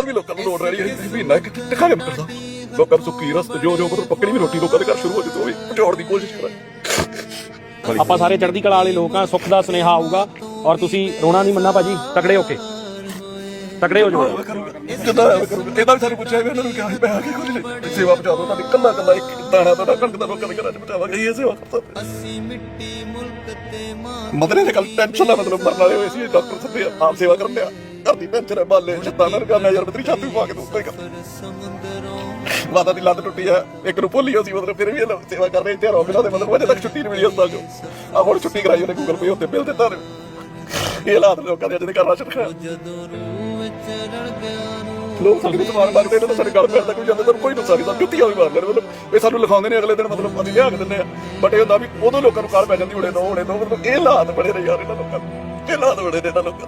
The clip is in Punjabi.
ਬਾਅਦ ਵੀ ਲੋਕਾਂ ਨੂੰ ਲੋੜ ਰਹੀ ਹੈ ਮਹੀਨਾ ਇੱਕ ਟਿਕਾ ਕੇ ਕਰਦਾ ਲੋਕਾਂ ਨੂੰ ਸੁੱਕੀ ਰਸਤ ਜੋ ਜੋ ਮਤਲਬ ਪੱਕੜੀ ਵੀ ਰੋਟੀ ਲੋਕਾਂ ਦੇ ਘਰ ਸ਼ੁਰੂ ਹੋ ਜੇ ਤੋਂ ਵੀ ਪਹੁੰਚਾਉਣ ਦੀ ਕੋਸ਼ਿਸ਼ ਕਰਾਂ ਆਪਾਂ ਸਾਰੇ ਚੜ੍ਹਦੀ ਕਲਾ ਵਾਲੇ ਲੋਕ ਆ ਸੁੱਖ ਦਾ ਸੁਨੇਹਾ ਆਊਗਾ ਔਰ ਤੁਸੀਂ ਰੋਣਾ ਨਹੀਂ ਮੰਨਣਾ ਭਾਜੀ ਤਕੜੇ ਹੋ ਕੇ। ਤਕੜੇ ਹੋ ਜਾਓ। ਜਿੱਦਾਂ ਐਵੇਂ ਕਰੂੰਗਾ। ਇਹਦਾ ਵੀ ਸਾਨੂੰ ਪੁੱਛਿਆ ਵੀ ਇਹਨਾਂ ਨੂੰ ਕਿਹਾ ਸੀ ਮੈਂ ਆ ਕੇ ਕੋਈ ਨਹੀਂ। ਸੇਵਾ ਪਹੁੰਚਾ ਦੋ ਤੁਹਾਡੀ ਕੱਲਾ ਕੱਲਾ ਇੱਕ ਦਾਣਾ ਤੁਹਾਡਾ ਕਣਕ ਦਾ ਲੋਕਾਂ ਦੇ ਘਰਾਂ ਚ ਪਹੁੰਚਾਵਾਂਗੇ ਇਹ ਸੇਵਾ ਕਰਦਾ ਮਦਰੇ ਦੇ ਕੱਲ ਟੈਨਸ਼ਨ ਨਾਲ ਮਤਲਬ ਮਰਨ ਵਾਲੇ ਹੋਏ ਸੀ ਡਾਕਟਰ ਸੱਦੇ ਆ, ਆਪ ਸੇਵਾ ਕਰਨ ਲਿਆ ਘਰ ਦੀ ਟੈਨਸ਼ਨ ਹੈ ਬਾਲੇ ਛੱਤਾਂ ਕਰਨਾ ਯਾਰ ਬਤਰੀ ਛੱਤ ਪਾ ਕੇ ਦੋ ਕਰ। ਮਾਤਾ ਦੀ ਲੱਤ ਟੁੱਟੀ ਆ ਇੱਕ ਨੂੰ ਪੋਲੀਓ ਸੀ, ਮਤਲਬ ਫਿਰ ਵੀ ਇਹ ਸੇਵਾ ਕਰ ਰਹੇ ਤੇ ਰੋਗ ਦੇ ਮਤਲਬ ਅਜੇ ਤੱਕ ਛੁੱਟੀ ਨਹੀਂ ਮਿਲੀ ਹਸਪਤਾਲ ਚੋਂ। ਆ ਹੁਣ ਛੁੱਟੀ ਕਰਾਈ ਉਹਨੇ ਗੂਗਲ ਪੇ ਉੱਤੇ, ਬਿੱਲ ਦਿੱਤਾ ਨੇ ਇਹ ਹਾਲਾਤ ਲੋਕਾਂ ਦੇ ਅੱਜ ਘਰ ਰਾਸ਼ਨ ਖਾਇਆ ਲੋਕ ਸਾਡੇ ਸਮਾਨ ਮੰਗਦੇ ਨੇ, ਤਾਂ ਸਾਡੇ ਗੱਲ ਪੈਣ ਕੋਈ ਜਾਂਦਾ ਤਾਂ ਕੋਈ ਨੁਕਸਾਨ ਨਹੀਂ ਜੁੱਤੀਆਂ ਵੀ ਮਾਰ ਲੈਣ ਮਤਲਬ ਇਹ ਸਾਨੂੰ ਲਿਖਾਉਂਦੇ ਨੇ ਅਗਲੇ ਦਿਨ, ਮਤਲਬ ਅਸੀਂ ਲਿਆ ਕੇ ਦਿੰਦੇ ਆ। ਬਟ ਇਹ ਹੁੰਦਾ ਵੀ ਉਦੋਂ ਲੋਕਾਂ ਨੂੰ ਕਾਰ ਪੈ ਜਾਂਦੀ, ਹੁਣੇ ਦੋ ਹੁਣੇ ਦੋ, ਮਤਲਬ ਇਹ ਹਾਲਾਤ ਬੜੇ ਨੇ ਯਾਰ ਇਹਨਾਂ ਲੋਕਾਂ ਦੇ। ਇਹ ਹਾਲਾਤ ਬੜੇ ਨੇ ਇਹਨਾਂ ਲੋਕਾਂ